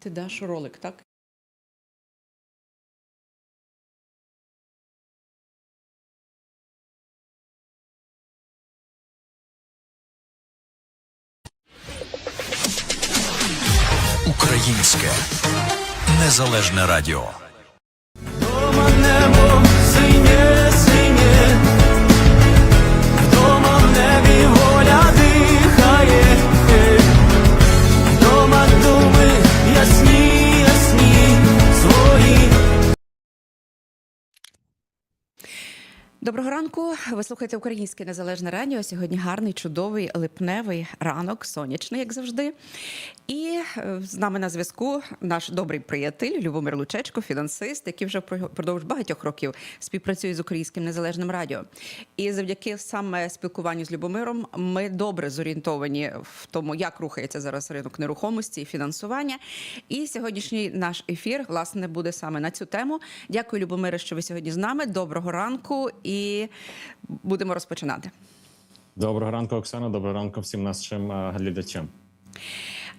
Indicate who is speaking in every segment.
Speaker 1: Ти даш ролик, так?
Speaker 2: Українське незалежне радіо.
Speaker 3: Вдома небо синє,
Speaker 1: Доброго ранку. Ви слухаєте Українське Незалежне Радіо. Сьогодні гарний, чудовий липневий ранок, сонячний, як завжди. І е, з нами на зв'язку наш добрий приятель Любомир Лучечко, фінансист, який вже про- впродовж багатьох років співпрацює з Українським Незалежним Радіо. І завдяки саме спілкуванню з Любомиром ми добре зорієнтовані в тому, як рухається зараз ринок нерухомості і фінансування. І сьогоднішній наш ефір власне буде саме на цю тему. Дякую, Любомире, що ви сьогодні з нами. Доброго ранку і будемо розпочинати.
Speaker 4: Доброго ранку, Оксана. Доброго ранку всім нашим е, глядачам.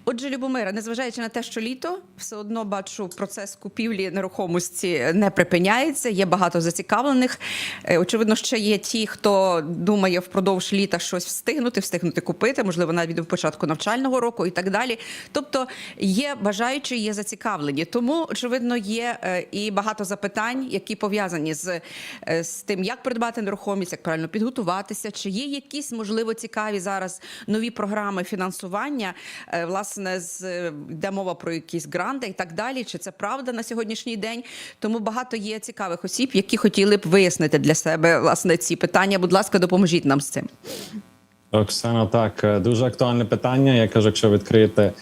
Speaker 1: Отже, Любомира, незважаючи на те, що літо, все одно бачу, процес купівлі нерухомості не припиняється. Є багато зацікавлених. Е, Очевидно, ще є ті, хто думає впродовж літа щось встигнути, встигнути купити, можливо, навіть до початку навчального року і так далі. Тобто є бажаючі, є зацікавлені. Тому, очевидно, є е, і багато запитань, які пов'язані з, е, з тим, як придбати нерухомість, як правильно підготуватися, чи є якісь можливо цікаві зараз нові програми фінансування, е, власне, з е, йде мова про якісь гранди і так далі. Чи це правда на сьогоднішній день? Тому багато є цікавих осіб, які хотіли б вияснити для себе власне ці питання. Будь ласка, допоможіть нам з цим.
Speaker 4: Оксана, так е, дуже актуальне питання. Я кажу, якщо відкриєте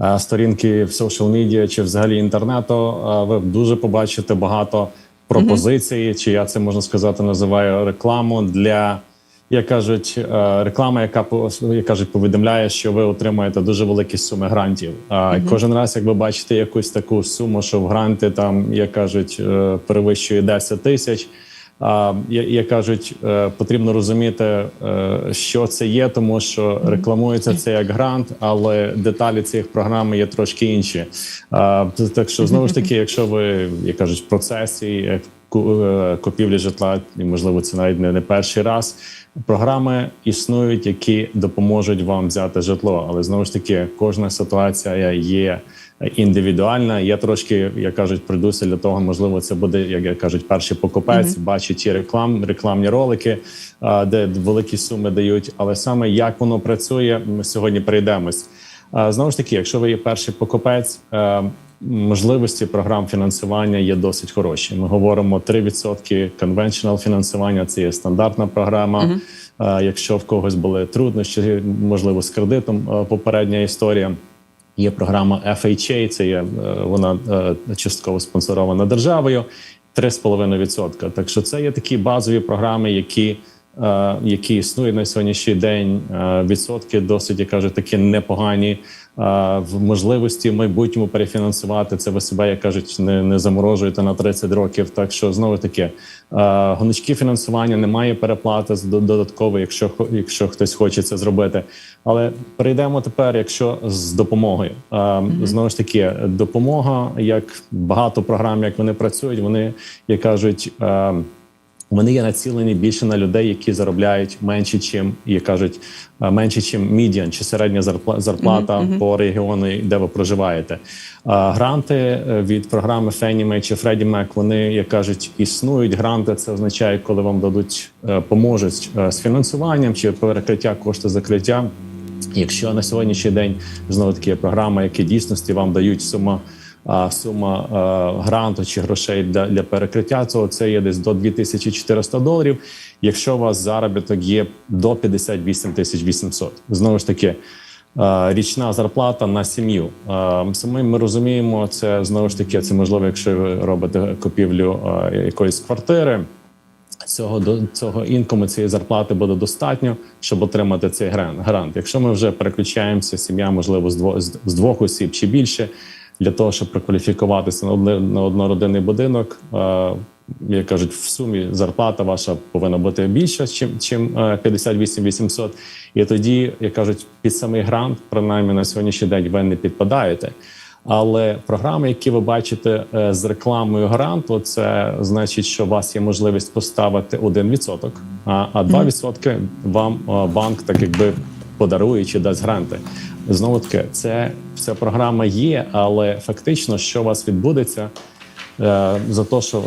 Speaker 4: е, сторінки в соціал медіа чи взагалі інтернету, ви дуже побачите багато пропозицій, чи я це можна сказати, називаю рекламу для. Як кажуть, е, реклама, яка як кажуть, повідомляє, що ви отримаєте дуже великі суми грантів. А кожен раз, як ви бачите якусь таку суму, що в гранти там, як кажуть, е, перевищує 10 тисяч. А, як кажуть, е, потрібно розуміти, що це є, тому що рекламується це як грант, але деталі цих програм є трошки інші. Так що знову ж таки, якщо ви як кажуть, в процесі купівлі житла, і можливо це навіть не перший раз. Програми існують, які допоможуть вам взяти житло, але знову ж таки, кожна ситуація є індивідуальна. Я трошки, як кажуть, прийдуся для того, можливо, це буде, як кажуть, перший покупець, бачить ті реклам, рекламні ролики, де великі суми дають. Але саме як воно працює, ми сьогодні прийдемось. Знову ж таки, якщо ви є перший покупець, е, можливості програм фінансування є досить хороші. Ми говоримо 3% conventional фінансування, це є стандартна програма. Е, Якщо в когось були труднощі, можливо, з кредитом е, попередня історія. Є програма FHA, це є е, вона частково спонсорована державою. 3,5%. Так що це є такі базові програми, які, е, які існують на сьогоднішній день. Е, Відсотки досить я кажу, такі непогані. Е, В можливості в майбутньому перефінансувати це ви себе, як кажуть, не, не заморожуєте на 30 років. Так що знову таки гоночки фінансування немає переплати додатково, якщо якщо хтось хоче це зробити. Але перейдемо тепер, якщо з допомогою. Знову ж таки, допомога, як багато програм, як вони працюють, вони як кажуть. Вони є націлені більше на людей, які заробляють менше, чим як кажуть, е, менше, чим медіан чи середня зарпла- зарплата по регіону, де ви проживаєте. А Гранти е, від програми Fannie Mae чи Freddie Mac, вони як кажуть, існують. Гранти це означає, коли вам дадуть е, поможуть з фінансуванням чи перекриття кошти закриття. Якщо на сьогоднішній день знову таки є програма, які дійсності вам дають сума. Сума е, гранту чи грошей для, для перекриття цього це є десь до 2400 доларів. Якщо у вас заробіток є до 58 тисяч 800. знову ж таки, е, річна зарплата на сім'ю. Саме ми розуміємо, це знову ж таки, це можливо, якщо ви робите купівлю е, якоїсь квартири цього до цього інкому цієї зарплати буде достатньо, щоб отримати цей грант. Якщо ми вже переключаємося, сім'я можливо з двох з двох осіб чи більше, для того, щоб прокваліфікуватися на однородинний будинок. Е, як кажуть, в сумі зарплата ваша повинна бути більша, чим чим е, 58 800. І тоді, як кажуть, під самий грант, принаймні на сьогоднішній день ви не підпадаєте. Але програми, які ви бачите е, з рекламою гранту, це значить, що у вас є можливість поставити 1%, а, а 2% вам е, банк так якби подарує чи дасть гранти. Знову таки, це ця програма є, але фактично, що у вас відбудеться е, за те, що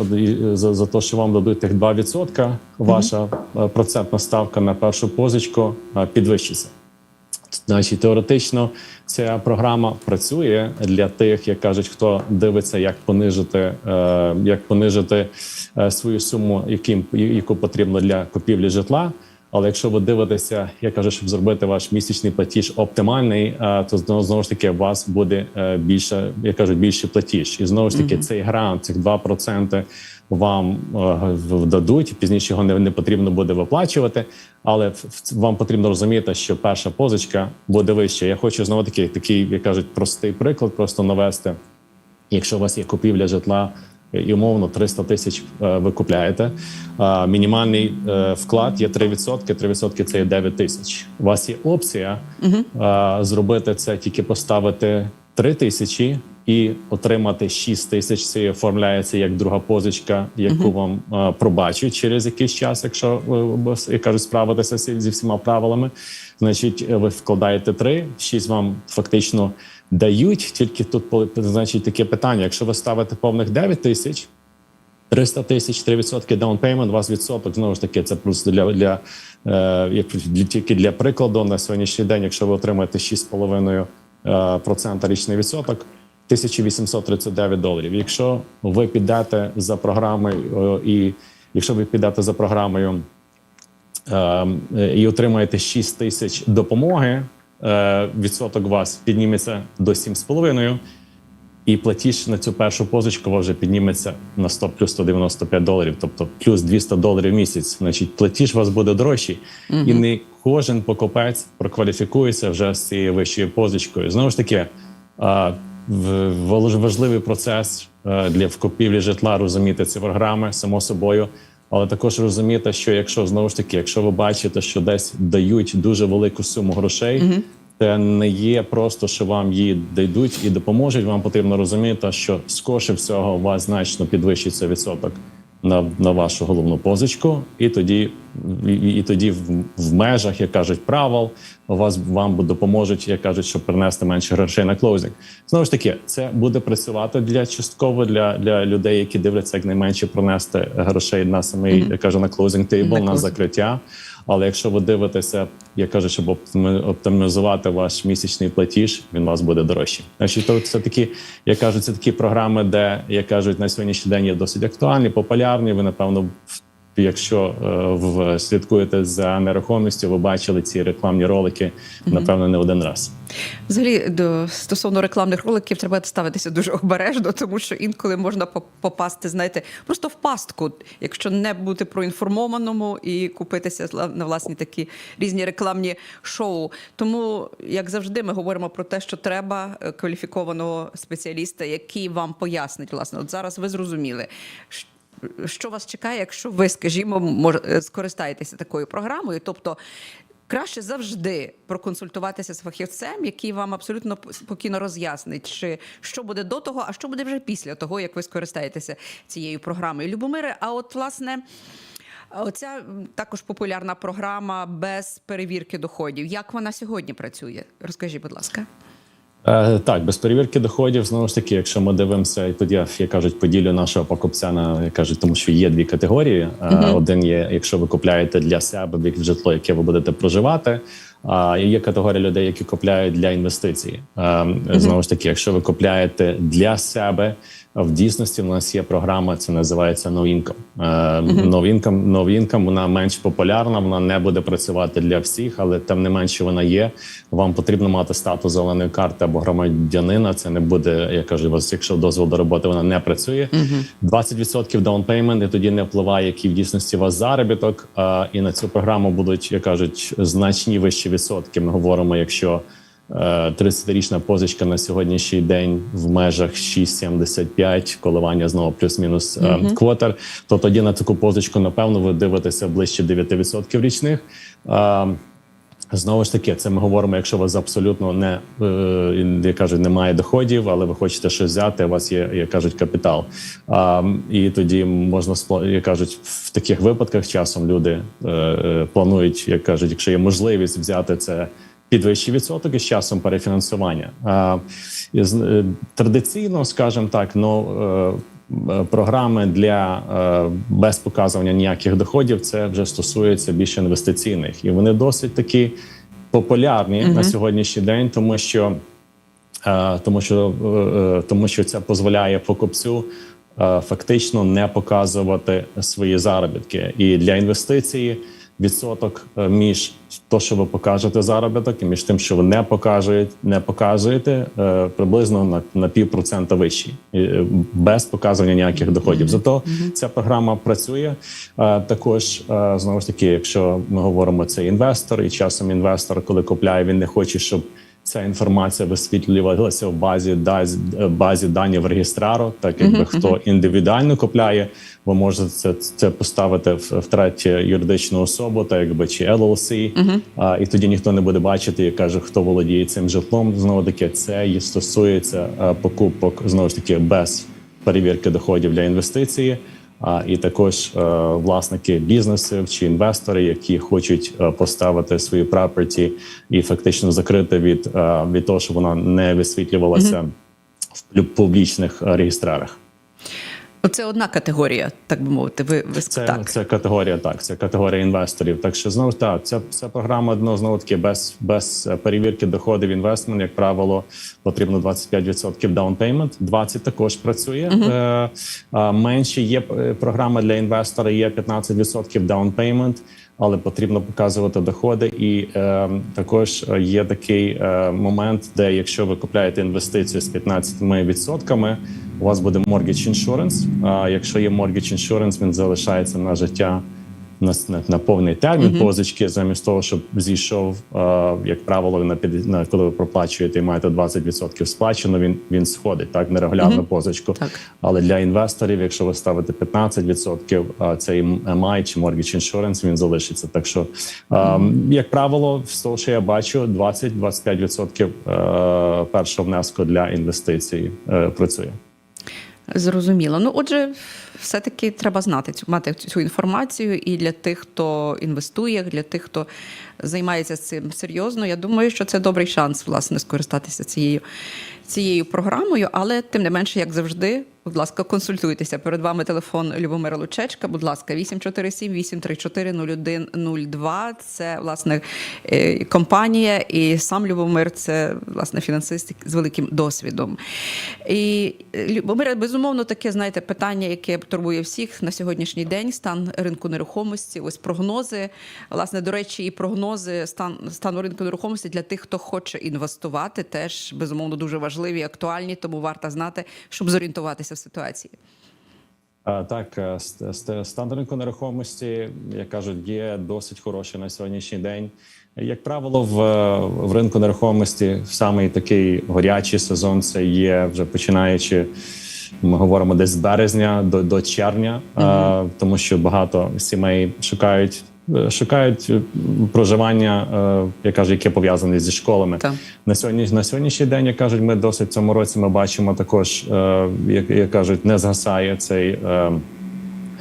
Speaker 4: за, за те, що вам дадуть тих 2%, ваша е, процентна ставка на першу позичку е, підвищиться. Значить, теоретично ця програма працює для тих, як кажуть, хто дивиться, як понижити, як понижити свою суму, яким яку потрібно для купівлі житла. Але якщо ви дивитеся, я кажу, щоб зробити ваш місячний платіж оптимальний, е, то знову знову ж таки у вас буде е, більше, як кажуть, більший платіж. І знову ж таки, цей грант, цих 2% вам е, дадуть. Пізніше його не, не потрібно буде виплачувати. Але вам потрібно розуміти, що перша позичка буде вища. Я хочу знову таки такий, як кажуть, простий приклад, просто навести. Якщо у вас є купівля житла і умовно 300 тисяч е, ви купляєте, мінімальний е, вклад є 3%, 3% це є 9 тисяч. У вас є опція е, зробити це, тільки поставити 3 тисячі і отримати 6 тисяч. Це оформляється як друга позичка, яку вам е, пробачать через якийсь час, якщо ви як кажуть, справитеся зі всіма правилами. Значить, е, ви вкладаєте 3, 6 вам фактично дають. Тільки тут значить таке питання: якщо ви ставите повних 9 тисяч. 300 тисяч, 3% down payment, у вас відсоток, знову ж таки, це просто для, для, е, для, тільки для прикладу на сьогоднішній день, якщо ви отримаєте 6,5% е, річний відсоток, 1839 доларів. Якщо ви підете за програмою е, і якщо ви підете за програмою е, і отримаєте 6 тисяч допомоги, е, відсоток вас підніметься до 7,5%, і платіж на цю першу позичку вже підніметься на 100 плюс 195 доларів, тобто плюс 200 доларів в місяць. Значить, платіж у вас буде дорожчий, і не кожен покупець прокваліфікується вже з цією вищою позичкою. Знову ж таки, важ- важливий процес е, для вкупівлі житла розуміти ці програми, само собою. Але також розуміти, що якщо знову ж таки, якщо ви бачите, що десь дають дуже велику суму грошей, це не є просто, що вам її дійдуть і допоможуть. Вам потрібно розуміти, що скорше всього у вас значно підвищиться відсоток на, на вашу головну позичку, і тоді, і, і тоді в, в межах, як кажуть, правил, вас вам допоможуть, як кажуть, щоб принести менше грошей на клоузинг. Знову ж таки, це буде працювати для частково для, для людей, які дивляться як найменше пронести грошей на самий, я кажу, на клоузинг тейбл,
Speaker 1: На
Speaker 4: на закриття. Але якщо ви дивитеся, я кажу, щоб оптимізувати ваш місячний платіж, він у вас буде дорожчий. Значить, то це такі, я кажу, це такі програми, де я кажуть, на сьогоднішній день є досить актуальні, популярні. Ви напевно, якщо е, в слідкуєте за нерухомістю, ви бачили ці рекламні ролики, напевно, не один раз.
Speaker 1: Взагалі, до стосовно рекламних роликів треба ставитися дуже обережно, тому що інколи можна попасти, знаєте, просто в пастку, якщо не бути проінформованому і купитися на власні такі різні рекламні шоу. Тому, як завжди, ми говоримо про те, що треба е, кваліфікованого спеціаліста, який вам пояснить, власне, от зараз ви зрозуміли. Що вас чекає, якщо ви, скажімо, мож- скористаєтеся такою програмою? Тобто краще завжди проконсультуватися з фахівцем, який вам абсолютно спокійно роз'яснить, чи що буде до того, а що буде вже після того, як ви скористаєтеся цією програмою. Любомире, а от власне. Оця також популярна програма без перевірки доходів. Як вона сьогодні працює? Розкажіть, будь ласка.
Speaker 4: Е, так, без перевірки доходів, знову ж таки, якщо ми дивимося, і я як кажуть, поділю нашого покупця на як кажуть, тому що є дві категорії. Е, Один є, якщо ви купляєте для себе в житло, яке ви будете проживати. А є категорія людей, які купляють для інвестицій. Е, Знову ж таки, якщо ви купляєте для себе, в дійсності в нас є програма, це називається No Income. Е, Income, вона менш популярна, вона не буде працювати для всіх, але тим не менше вона є. Вам потрібно мати статус зеленої карти або громадянина. Це не буде, я кажу, вас, якщо дозвіл до роботи вона не працює. 20% down payment, і тоді не впливає, який в дійсності у вас заробіток. І на цю програму будуть, як кажуть, значні вищі відсотки. Ми говоримо, якщо 30-річна позичка на сьогоднішній день в межах 6,75, коливання знову плюс-мінус е, квотер, то тоді на таку позичку, напевно, ви дивитеся ближче 9% річних. Е, Знову ж таки, це ми говоримо, якщо у вас абсолютно не е, як кажуть, немає доходів, але ви хочете щось взяти, у вас є, як кажуть, капітал. А, і тоді можна як кажуть, в таких випадках часом люди планують, як кажуть, якщо є можливість взяти це під вищий відсоток і з часом перефінансування. Е, традиційно, скажімо так, ну. Програми для без показування ніяких доходів це вже стосується більше інвестиційних, і вони досить такі популярні на сьогоднішній день, тому що тому що, тому що це дозволяє покупцю фактично не показувати свої заробітки. І для інвестиції відсоток е, між то, що ви покажете заробіток, і між тим, що ви не покажете, не показуєте, е, приблизно на, на півпроцента вищий, І, е, без показування ніяких доходів. Зато ця програма працює. Також знову ж таки, якщо ми говоримо це інвестор, і часом інвестор, коли купляє, він не хоче, щоб Ця інформація висвітлювалася в базі базі даних реєстрару, так якби хто індивідуально купляє, ви можете це, це поставити в, в третю юридичну особу, так якби чи LLC, а, і тоді ніхто не буде бачити, як каже, хто володіє цим житлом. Знову таки, це і стосується а, покупок знову ж таки без перевірки доходів для інвестиції. А і також е, власники бізнесів чи інвестори, які хочуть е, поставити свої прапорті і фактично закрити від, е, від того, щоб вона не висвітлювалася в публічних реєстрарах.
Speaker 1: Це одна категорія, так би мовити. Ви, ви
Speaker 4: Це,
Speaker 1: так.
Speaker 4: це категорія, так, це категорія інвесторів. Так що знову так, ця, ця програма ну, знову таки без, без е, перевірки доходів інвестмент, як правило, потрібно 25% down payment, 20 також працює. Е, а менші є е, програма для інвестора, є 15% down payment, але потрібно показувати доходи. І е, також є такий е, момент, де якщо ви купляєте інвестицію з 15%, у вас буде mortgage insurance. А якщо є mortgage insurance, він залишається на життя на, на, на повний термін позички, замість того, щоб зійшов, е, як правило, на, на коли ви проплачуєте і маєте 20% сплачено, він, він сходить так нерегулярну позичку.
Speaker 1: Так.
Speaker 4: Але для інвесторів, якщо ви ставите 15%, а цей MI чи mortgage insurance, він залишиться. Так що, е, як правило, з того, що я бачу, 20-25% е, першого внеску для інвестицій е, працює.
Speaker 1: Зрозуміло. Ну, отже, все-таки треба знати цю мати цю інформацію і для тих, хто інвестує, для тих, хто займається цим серйозно. Я думаю, що це добрий шанс власне скористатися цією, цією програмою. Але тим не менше, як завжди, будь ласка, консультуйтеся. Перед вами телефон Любомира Лучечка. Будь ласка, 847 834 0102. Це власне е, компанія, і сам Любомир це власне фінансист з великим досвідом. І е, Любомире, безумовно, таке знаєте питання, яке турбує всіх на сьогоднішній день. Стан ринку нерухомості. Ось прогнози. Власне, до речі, і прогнози стан стану ринку нерухомості для тих, хто хоче інвестувати, теж безумовно дуже важливі, актуальні, тому варто знати, щоб зорієнтуватися ситуації.
Speaker 4: Так, е, ст- ст- стан ринку нерухомості, як кажуть, є досить хороший на сьогоднішній день. Як правило, в, в ринку нерухомості самий такий горячий сезон це є вже починаючи. Ми говоримо десь з березня до, до червня, а, тому що багато сімей шукають. Е, Шукають е, проживання, е, я кажу, яке пов'язане зі школами.
Speaker 1: Так.
Speaker 4: На сьогодні на сьогоднішній день, як кажуть, ми досить в цьому році ми бачимо також, як, як кажуть, не згасає цей,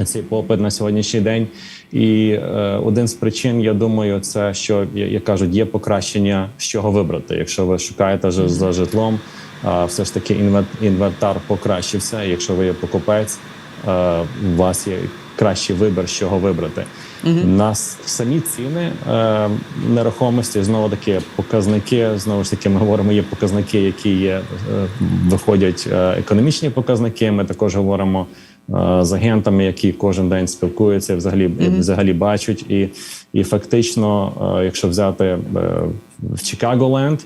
Speaker 4: цей попит на сьогоднішній день. І е, один з причин, я думаю, це що як кажуть, є покращення з чого вибрати. Якщо ви шукаєте ж- за житлом, е, все ж таки інвентар покращився. Якщо ви є покупець, е, у вас є кращий вибір, з чого вибрати. Нас самі ціни е, нерухомості знову таки показники. Знову ж таки, ми говоримо, є показники, які є е, виходять е, економічні показники. Ми також говоримо е, з агентами, які кожен день спілкуються, взагалі взагалі бачать. І, і фактично, е, якщо взяти е, в Чикаго-Ленд,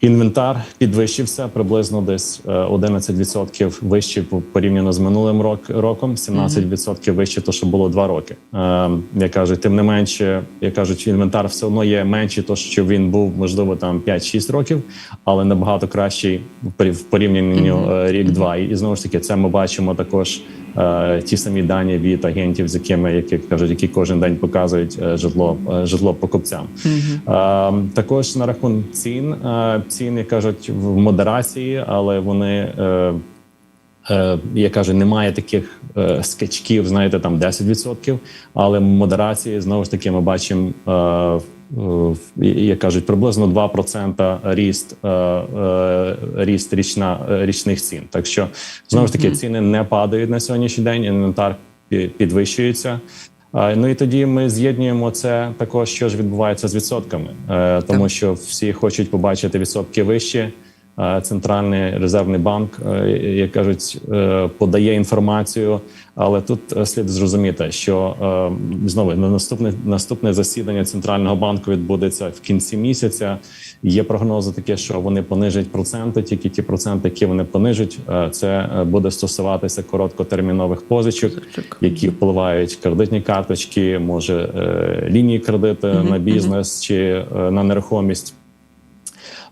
Speaker 4: Інвентар підвищився приблизно десь е, 11% вище по- порівняно з минулим рок, роком, 17% вище, то що було два роки. Е, Я кажу, тим не менше, я кажуть, інвентар все одно є менший, то що він був можливо там 5-6 років, але набагато кращий в порів- в порівнянні е, рік-два. І, знову ж таки, це ми бачимо також е, ті самі дані від агентів, з якими які кажуть, які кожен день показують е, житло е, житло покупцям. Е, також на рахунок цін е, ціни кажуть в модерації, але вони. Е, Е, я кажу, немає таких е, скачків, знаєте, там 10%, але модерації знову ж таки ми бачимо, е, е, як кажуть, приблизно 2% ріст, е, е, ріст річна, е, річних цін. Так що знову ж таки ціни не падають на сьогоднішній день, інвентар підвищується. Ну і тоді ми з'єднуємо це також, що ж відбувається з відсотками, Е, тому що всі хочуть побачити відсотки вищі. Е, Центральний резервний банк, е, як кажуть, е, подає інформацію, але тут слід зрозуміти, що знову на наступне наступне засідання центрального банку відбудеться в кінці місяця. Є прогнози такі, що вони понижать проценти. Тільки ті проценти, які вони понижать, це буде стосуватися короткотермінових позичок, які впливають кредитні карточки, може лінії кредиту на бізнес чи на нерухомість.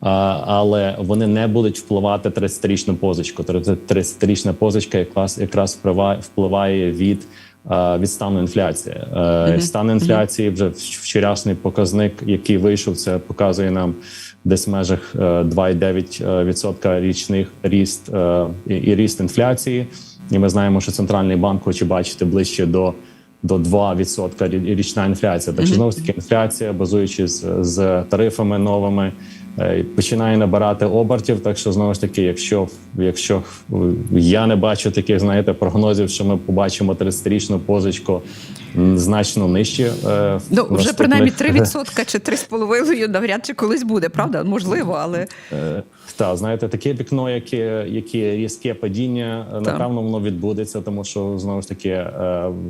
Speaker 4: Але вони не будуть впливати 30-річну позичку. 30-річна позичка якраз якраз впливає, від, від стану інфляції. Е, Стан інфляції вже вчорашній показник, який вийшов, це показує нам десь в межах е, 2,9% річних ріст е, і, ріст інфляції. І ми знаємо, що центральний банк хоче бачити ближче до. До 2% рі- річна інфляція. Так що знову ж таки інфляція, базуючись з, з тарифами новими, е, починає набирати обертів. Так що знову ж таки, якщо якщо я не бачу таких, знаєте, прогнозів, що ми побачимо 30-річну позичку значно нижче. е,
Speaker 1: Ну, вже
Speaker 4: наступних-
Speaker 1: принаймні 3% чи 3,5% навряд чи колись буде, правда? Можливо, але
Speaker 4: Е, Та знаєте, таке вікно, яке, яке різке падіння, е, напевно, воно відбудеться, тому що знову ж таки е,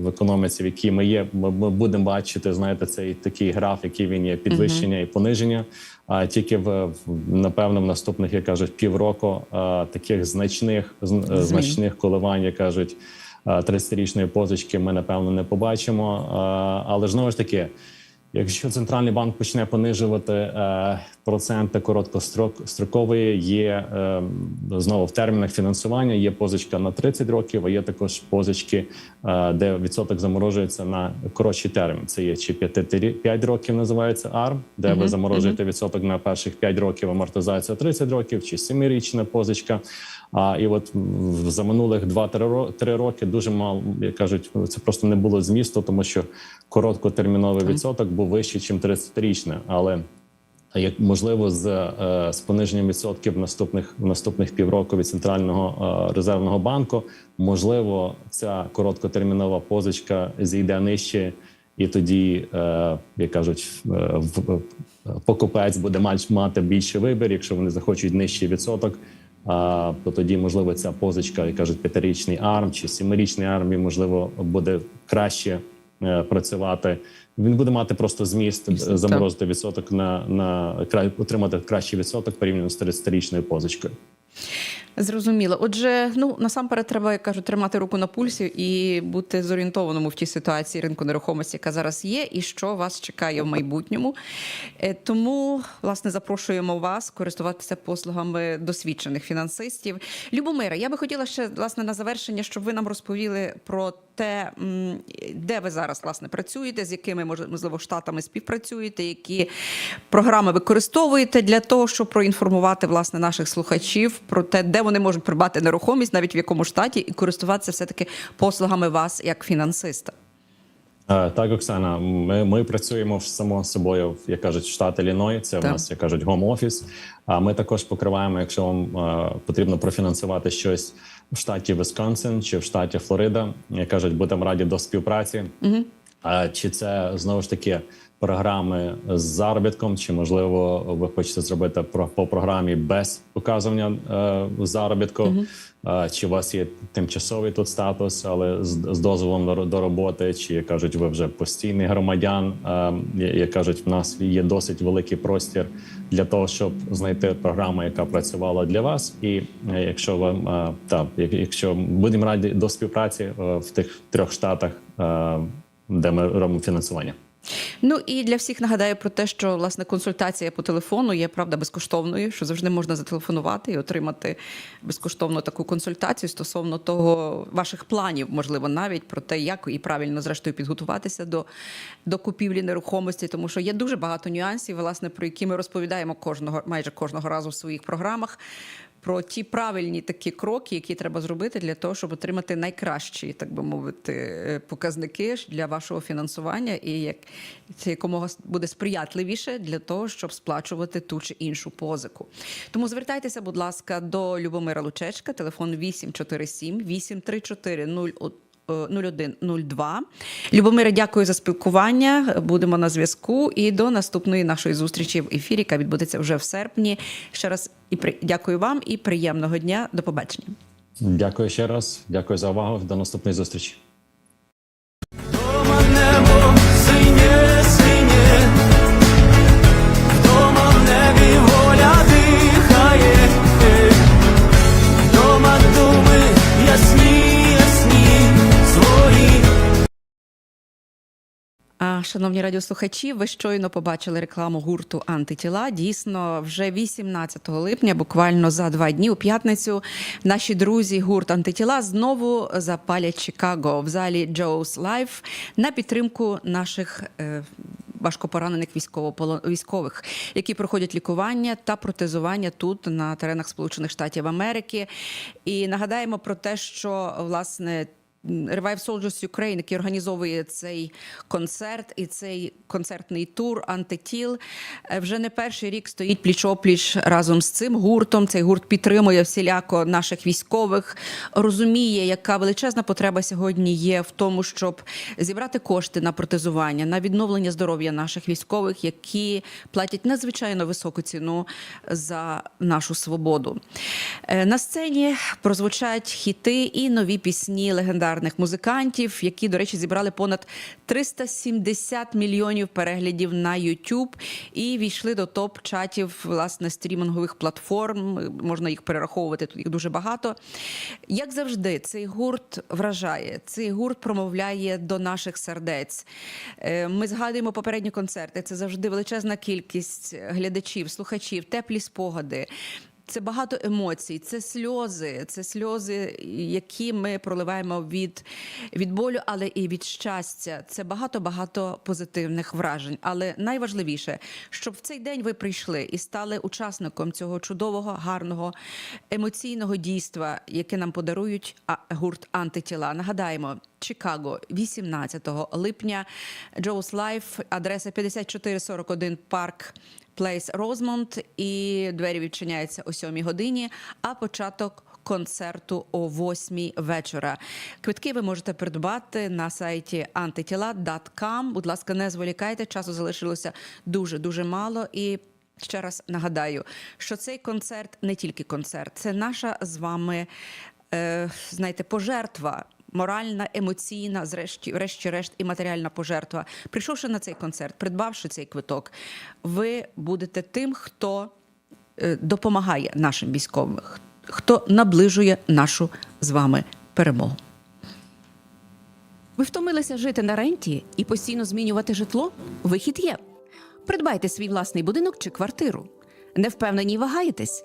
Speaker 4: в економіці, в якій ми є, ми, будемо бачити, знаєте, цей такий граф, який він є підвищення і пониження. А тільки в напевно в наступних, як кажуть, півроку таких значних е, значних коливань, як кажуть. е, 30-річної позички ми напевно не побачимо. Але ж знову ж таки, Якщо центральний банк почне понижувати е, проценти короткострокової, є е, знову в термінах фінансування. Є позичка на 30 років, а є також позички, е, де відсоток заморожується на коротші термін. Це є чи 5, 5 років називається ARM, де ви заморожуєте відсоток на перших 5 років, амортизація 30 років, чи 7-річна позичка. А і от за минулих 2-3 роки дуже мало, як кажуть, це просто не було змісту, тому що короткотерміновий відсоток був вищий, ніж 30-річне. Але як можливо, з, е, з пониженням відсотків наступних в наступних півроку від центрального е, резервного банку, можливо, ця короткотермінова позичка зійде нижче, і тоді, е, як кажуть, в, покупець буде мати більший вибір, якщо вони захочуть нижчий відсоток. А, то тоді, можливо, ця позичка, як кажуть, п'ятирічний арм чи семирічний арм, і, можливо, буде краще працювати. Він буде мати просто зміст е, заморозити відсоток на, на отримати кращий відсоток порівняно з 30-річною позичкою.
Speaker 1: Зрозуміло. Отже, ну насамперед треба, як кажуть, тримати руку на пульсі і бути зорієнтованому в тій ситуації ринку нерухомості, яка зараз є, і що вас чекає в майбутньому. Е, Тому, власне, запрошуємо вас користуватися послугами досвідчених фінансистів. Любомира, я би хотіла ще власне на завершення, щоб ви нам розповіли про те, де ви зараз власне працюєте, з якими можливо штатами співпрацюєте, які програми використовуєте для того, щоб проінформувати власне наших слухачів про те, де вони можуть придбати нерухомість, навіть в якому штаті, і користуватися все таки послугами вас як фінансиста.
Speaker 4: Е, Так, Оксана, ми, ми працюємо само собою, як кажуть, штат Ілліной. Це в нас, як кажуть, home офіс. А ми також покриваємо, якщо вам е, потрібно профінансувати щось в штаті Висконсин чи в штаті Флорида. Як кажуть, будемо раді до співпраці. А чи це знову ж таки програми з заробітком, чи можливо ви хочете зробити про по програмі без указування е, заробітку? Е, чи у вас є тимчасовий тут статус, але з, дозволом до, роботи, чи кажуть, ви вже постійний громадян? Як кажуть, в нас є досить великий простір для того, щоб знайти програму, яка працювала для вас. І е, якщо вам як- якщо будемо раді до співпраці е, в тих трьох штатах. е, де ми робимо фінансування.
Speaker 1: Ну і для всіх нагадаю про те, що власне консультація по телефону є правда безкоштовною, що завжди можна зателефонувати і отримати безкоштовно таку консультацію стосовно того ваших планів, можливо, навіть про те, як і правильно зрештою підготуватися до, до купівлі нерухомості, тому що є дуже багато нюансів, власне, про які ми розповідаємо кожного майже кожного разу в своїх програмах. Про ті правильні такі кроки, які треба зробити для того, щоб отримати найкращі, так би мовити, е, показники для вашого фінансування, і як це якомога буде сприятливіше для того, щоб сплачувати ту чи іншу позику. Тому звертайтеся, будь ласка, до Любомира Лучечка, телефон 847 834 01 0102. Любомира, дякую за спілкування. Будемо на зв'язку. І до наступної нашої зустрічі в ефірі, яка відбудеться вже в серпні. Ще раз і при... дякую вам і приємного дня. До побачення.
Speaker 4: Дякую ще раз. Дякую за увагу. До наступної зустрічі.
Speaker 1: Шановні радіослухачі, ви щойно побачили рекламу гурту Антитіла. Дійсно, вже 18 липня, буквально за два дні у п'ятницю, наші друзі гурт Антитіла знову запалять Чикаго в залі Джоус Лайф на підтримку наших. Е, Важкопоранених військових, які проходять лікування та протезування тут на теренах Сполучених Штатів Америки. І нагадаємо про те, що власне Revive Soldiers Ukraine, який організовує цей концерт і цей концертний тур антитіл, е, вже не перший рік стоїть пліч-опліч разом з цим гуртом. Цей гурт підтримує всіляко наших військових, розуміє, яка величезна потреба сьогодні є в тому, щоб зібрати кошти на протезування, на відновлення здоров'я наших військових, які платять надзвичайно високу ціну за нашу свободу. Е, На сцені прозвучать хіти і нові пісні легендарних музикантів, які, до речі, зібрали понад 370 мільйонів переглядів на YouTube і війшли до топ-чатів власне стрімінгових платформ. Можна їх перераховувати, тут їх дуже багато. Як завжди, цей гурт вражає, цей гурт промовляє до наших сердець. Е, Ми згадуємо попередні концерти. Це завжди величезна кількість глядачів, слухачів, теплі спогади. Це багато емоцій, це сльози, це сльози, які ми проливаємо від, від болю, але і від щастя. Це багато-багато позитивних вражень. Але найважливіше, щоб в цей день ви прийшли і стали учасником цього чудового, гарного емоційного дійства, яке нам подарують гурт антитіла. Нагадаємо, Чикаго, 18 липня, Джоус Лайф, адреса 5441 Парк. Плейс Розмонд, і двері відчиняються о 7 годині, а початок концерту о 8 вечора. Квитки ви можете придбати на сайті antitila.com. Будь ласка, не зволікайте, часу залишилося дуже-дуже мало. І ще раз нагадаю, що цей концерт не тільки концерт, це наша з вами, е, знаєте, пожертва моральна, емоційна, зрешті, врешті-решт, і матеріальна пожертва. Прийшовши на цей концерт, придбавши цей квиток, ви будете тим, хто е, допомагає нашим військовим, хто наближує нашу з вами перемогу. Ви втомилися жити на ренті і постійно змінювати житло? Вихід є. Придбайте свій власний будинок чи квартиру. Не впевнені вагаєтесь?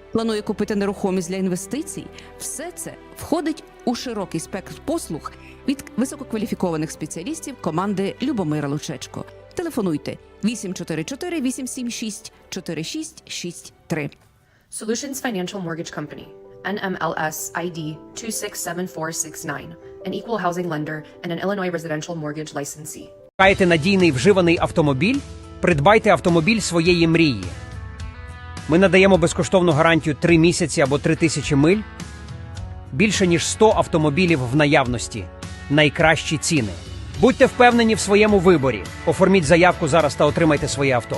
Speaker 1: планує купити нерухомість для інвестицій, все це входить у широкий спектр послуг від висококваліфікованих спеціалістів команди Любомира Лучечко. Телефонуйте 844 876 4663.
Speaker 5: Solutions Financial Mortgage Company, NMLS ID 267469, an equal housing lender and an Illinois residential mortgage licensee.
Speaker 6: Шукаєте надійний вживаний автомобіль? Придбайте автомобіль своєї мрії. Ми надаємо безкоштовну гарантію 3 місяці або 3 тисячі миль. Більше ніж 100 автомобілів в наявності. Найкращі ціни. Будьте впевнені в своєму виборі. Оформіть заявку зараз та отримайте своє авто.